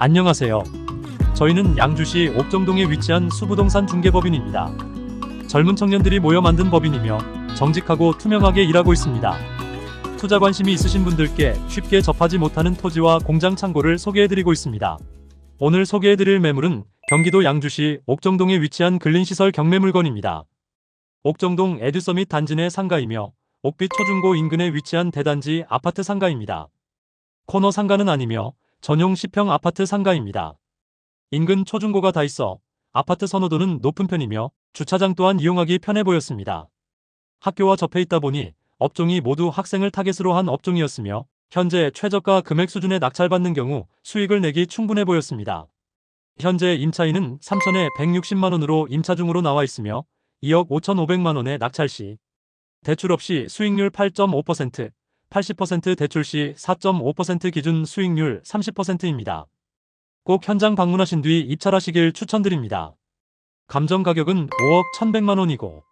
안녕하세요. 저희는 양주시 옥정동에 위치한 수부동산 중개법인입니다. 젊은 청년들이 모여 만든 법인이며 정직하고 투명하게 일하고 있습니다. 투자 관심이 있으신 분들께 쉽게 접하지 못하는 토지와 공장 창고를 소개해드리고 있습니다. 오늘 소개해드릴 매물은 경기도 양주시 옥정동에 위치한 근린시설 경매 물건입니다. 옥정동 에듀서밋 단지 내 상가이며 옥빛 초중고 인근에 위치한 대단지 아파트 상가입니다. 코너 상가는 아니며 전용 10평 아파트 상가입니다. 인근 초중고가 다 있어 아파트 선호도는 높은 편이며 주차장 또한 이용하기 편해 보였습니다. 학교와 접해 있다 보니 업종이 모두 학생을 타겟으로 한 업종이었으며 현재 최저가 금액 수준에 낙찰받는 경우 수익을 내기 충분해 보였습니다. 현재 임차인은 3천에 160만 원으로 임차 중으로 나와 있으며 2억 5,500만 원의 낙찰 시 대출 없이 수익률 8.5%, 80% 대출 시 4.5% 기준 수익률 30%입니다. 꼭 현장 방문하신 뒤 입찰하시길 추천드립니다. 감정 가격은 5억 1,100만 원이고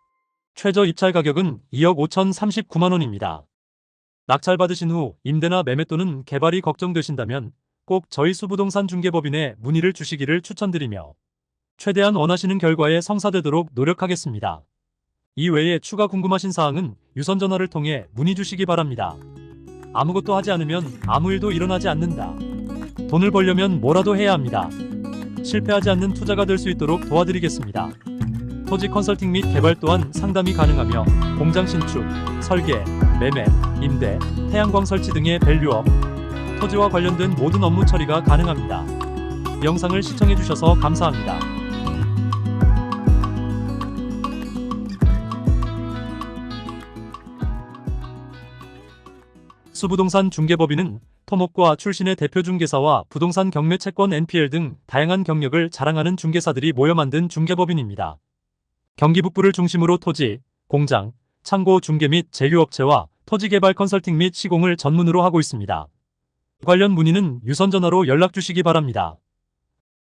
최저 입찰 가격은 2억 5,039만 원입니다. 낙찰 받으신 후 임대나 매매 또는 개발이 걱정되신다면 꼭 저희 수부동산 중개법인에 문의를 주시기를 추천드리며 최대한 원하시는 결과에 성사되도록 노력하겠습니다. 이 외에 추가 궁금하신 사항은 유선 전화를 통해 문의 주시기 바랍니다. 아무것도 하지 않으면 아무 일도 일어나지 않는다. 돈을 벌려면 뭐라도 해야 합니다. 실패하지 않는 투자가 될 수 있도록 도와드리겠습니다. 토지 컨설팅 및 개발 또한 상담이 가능하며 공장 신축, 설계, 매매, 임대, 태양광 설치 등의 밸류업, 토지와 관련된 모든 업무 처리가 가능합니다. 영상을 시청해주셔서 감사합니다. 수부동산 중개법인은 토목과 출신의 대표 중개사와 부동산 경매 채권 NPL 등 다양한 경력을 자랑하는 중개사들이 모여 만든 중개법인입니다. 경기 북부를 중심으로 토지, 공장, 창고 중개 및 제휴업체와 토지 개발 컨설팅 및 시공을 전문으로 하고 있습니다. 관련 문의는 유선 전화로 연락 주시기 바랍니다.